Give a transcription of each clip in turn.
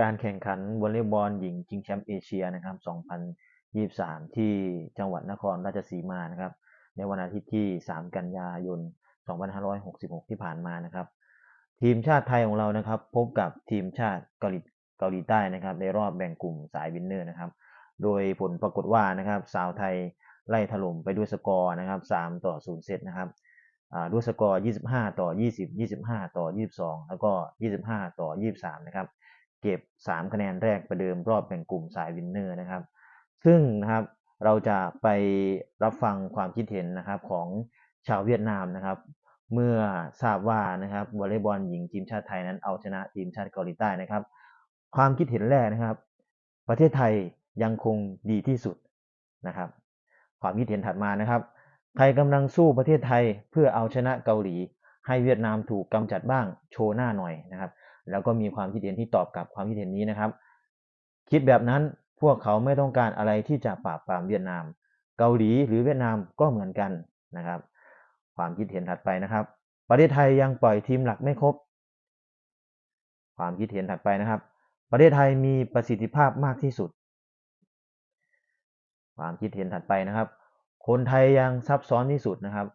การแข่งขันวอลเลย์บอลหญิงชิงแชมป์เอเชียนะครับ 2023 ที่จังหวัดนครราชสีมานะครับ ในวันอาทิตย์ที่ 3 กันยายน 2566 ที่ผ่านมานะครับ ทีมชาติไทยของเรานะครับ พบกับทีมชาติเกาหลีเกาหลีใต้นะครับ ในรอบแบ่งกลุ่มสายวินเนอร์นะครับ โดยผลปรากฏว่านะครับ สาวไทยไล่ถล่มไปด้วยสกอร์นะครับ 3 ต่อ 0 เซตนะครับด้วยสกอร์ 25 ต่อ 20 25 ต่อ 22 แล้วก็ 25 ต่อ 23 นะครับ เก็บ 3 คะแนนแรกประเดิมรอบแบ่งกลุ่มสายวินเนอร์นะครับ ซึ่งนะครับเราจะไปรับฟังความคิดเห็นนะครับของชาวเวียดนามนะครับ เมื่อทราบว่านะครับวอลเลย์บอลหญิงทีมชาติไทยนั้นเอาชนะทีมชาติเกาหลีใต้นะครับ ความคิดเห็นแรกนะครับ ประเทศไทยยังคงดีที่สุดนะครับ ความคิดเห็นถัดมานะครับ ไทยกำลังสู้ประเทศไทยเพื่อเอาชนะเกาหลี ให้เวียดนามถูกกำจัดบ้างโชว์หน้าหน่อยนะครับ แล้วก็มีความคิดเห็นที่ตอบกับความคิดเห็นนี้นะครับ คิดแบบนั้นพวกเขาไม่ต้องการอะไรที่จะปราบปรามเวียดนาม เกาหลีหรือเวียดนามก็เหมือนกันนะครับ ความคิดเห็นถัดไปนะครับ ประเทศไทยยังปล่อยทีมหลักไม่ครบ ความคิดเห็นถัดไปนะครับ ประเทศไทยมีประสิทธิภาพมากที่สุด ความคิดเห็นถัดไปนะครับ คนไทยยังซับซ้อนที่สุดนะครับ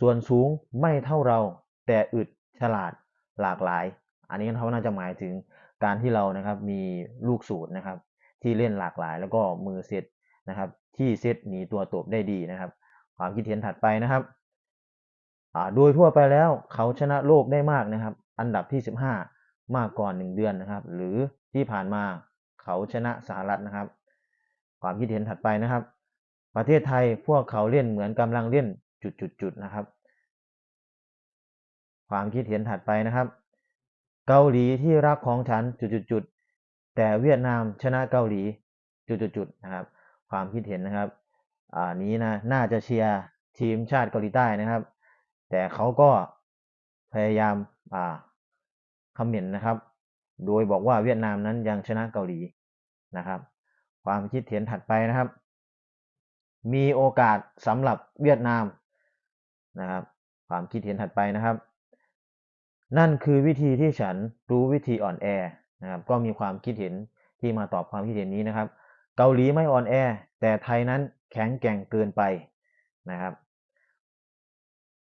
ส่วนสูงไม่เท่าเราแต่อึดฉลาดหลากหลาย อันนี้เขาน่าจะหมายถึงการที่เรานะครับมีลูกสูตรนะครับ ที่เล่นหลากหลาย แล้วก็มือเซตนะครับ ที่เซตหนีตัวตบได้ดีนะครับ ความคิดเห็นถัดไปนะครับโดยทั่วไปแล้วเขาชนะโลกได้มากนะครับ อันดับที่ 15 มากก่อน 1 เดือนนะครับ หรือที่ผ่านมาเขาชนะสหรัฐนะครับ ความคิดเห็นถัดไปนะครับ ประเทศไทยพวกเขาเล่นเหมือนกำลังเล่นจุดๆนะครับ ความคิดเห็นถัดไปนะครับ เกาหลีที่รักของฉันจุดๆแต่เวียดนามชนะเกาหลีจุดๆนะครับ ความคิดเห็นนะครับอ่านี้นะน่าจะเชียร์ทีมชาติเกาหลีใต้นะครับ แต่เขาก็พยายามอ่าคอมเมนต์นะครับ โดยบอกว่าเวียดนามนั้นยังชนะเกาหลีนะครับ ความคิดเห็นถัดไปนะครับ มีโอกาสสำหรับเวียดนามนะครับ ความคิดเห็นถัดไปนะครับ นั่นคือวิธีที่ฉันรู้วิธีอ่อนแอนะครับก็มีความคิดเห็นที่มาตอบความคิดเห็นนี้นะครับ เกาหลีไม่อ่อนแอ แต่ไทยนั้นแข็งแกร่งเกินไปนะครับ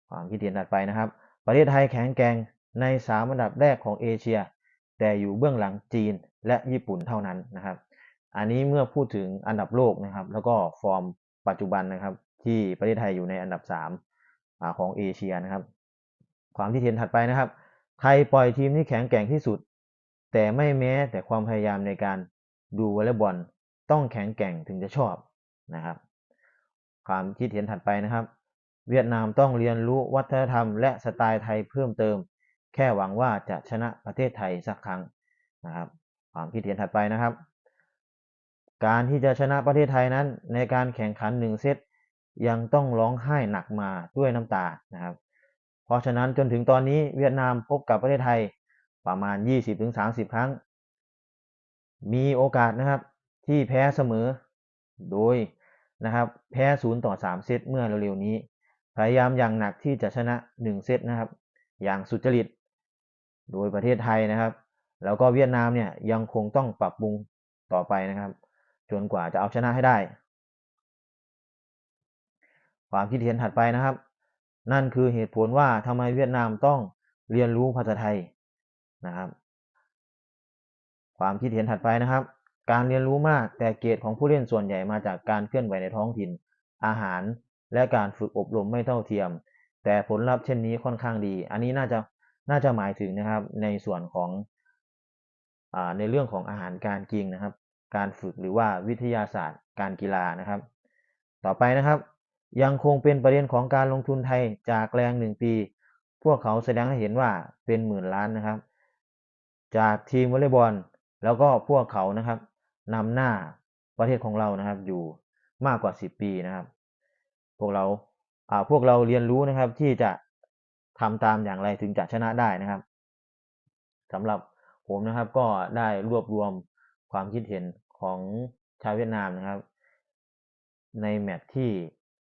ความคิดเห็นถัดไปนะครับ ประเทศไทยแข็งแกร่งในสามอันดับแรกของเอเชีย แต่อยู่เบื้องหลังจีนและญี่ปุ่นเท่านั้นนะครับ อันนี้เมื่อพูดถึงอันดับโลกนะครับ แล้วก็ฟอร์มปัจจุบันนะครับ ที่ประเทศไทยอยู่ในอันดับ3ของเอเชียนะครับ ความที่เห็นถัดไปนะครับ ไทยปล่อยทีมที่แข็งแกร่งที่สุด แต่ไม่แม้แต่ความพยายามในการดูวอลเลย์บอลต้องแข็งแกร่งถึงจะชอบนะครับ ความคิดเห็นถัดไปนะครับ เวียดนามต้องเรียนรู้วัฒนธรรมและสไตล์ไทยเพิ่มเติม แค่หวังว่าจะชนะประเทศไทยสักครั้งนะครับ ความคิดเห็นถัดไปนะครับ การที่จะชนะประเทศไทยนั้น ในการแข่งขันหนึ่งเซตยังต้องร้องไห้หนักมาด้วยน้ำตานะครับ เพราะฉะนั้นจนถึงตอนนี้เวียดนามพบกับประเทศไทยประมาณ 20-30 ครั้ง มีโอกาสนะครับที่แพ้เสมอโดยนะครับแพ้0ต่อ 3 เซตเมื่อเร็วๆนี้ พยายามอย่างหนักที่จะชนะ 1 เซตนะครับ อย่างสุจริต โดยประเทศไทยนะครับ แล้วก็เวียดนามเนี่ยยังคงต้องปรับปรุงต่อไปนะครับ จนกว่าจะเอาชนะให้ได้ ความคิดเห็นถัดไปนะครับ นั่นคือเหตุผลว่าทำไมเวียดนามต้องเรียนรู้ภาษาไทยนะครับ ความคิดเห็นถัดไปนะครับ การเรียนรู้มากแต่เกรดของผู้เล่นส่วนใหญ่มาจากการเคลื่อนไหวในท้องถิ่น อาหารและการฝึกอบรมไม่เท่าเทียม แต่ผลลัพธ์เช่นนี้ค่อนข้างดี อันนี้น่าจะน่าจะหมายถึงนะครับในส่วนของอในเรื่องของอาหารการกินนะครับ การฝึกหรือว่าวิทยาศาสตร์การกีฬานะครับ ต่อไปนะครับ ยังคงเป็นประเด็นของการลงทุนไทยจากแรงหนึ่งปี พวกเขาแสดงให้เห็นว่าเป็นหมื่นล้านนะครับ จากทีมวอลเลย์บอลแล้วก็พวกเขานะครับนำหน้าประเทศของเรานะครับ อยู่มากกว่า 10 ปีนะครับ พวกเราพวกเราเรียนรู้นะครับที่จะทำตามอย่างไรถึงจะชนะได้นะครับสำหรับผมนะครับก็ได้รวบรวมความคิดเห็นของชาวเวียดนามนะครับ ในแมตช์ที่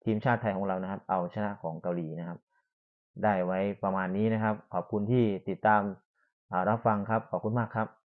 ทีมชาติไทยของเรานะครับ เอาชนะของเกาหลีนะครับ ได้ไว้ประมาณนี้นะครับ ขอบคุณที่ติดตามรับฟังครับ ขอบคุณมากครับ